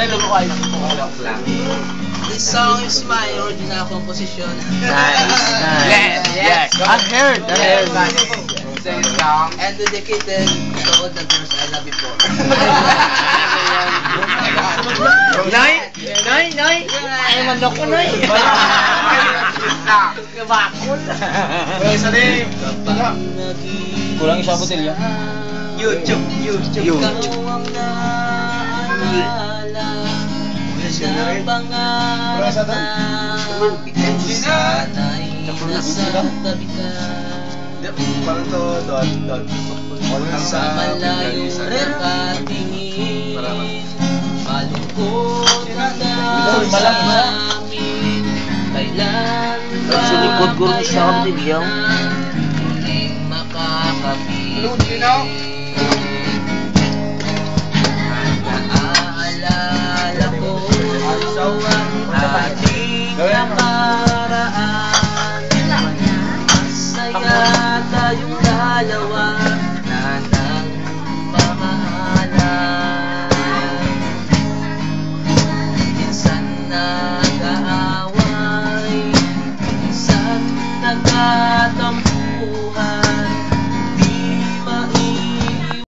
Kayo ng pumulak lang. This song is my original composition. Nice, nice. Yes, yes. I heard, I heard. Sing song. And dedicated to all the girls I love before. Nay, nay, nay. Ay, manok ko, nay. Kabakol. Isa din. Kulang isang botelya. YouTube, YouTube. YouTube. Wala isa doon. Parang to, doon, doon. Wala Sa malayo rekatingin Malungkot ang isa. namin Kailan ba Sa rin yaw. Muling makakapit? ating nakaraan Masaya tayong dalawa na nagpamahalan Minsan nag-aaway, minsan nagtatampo.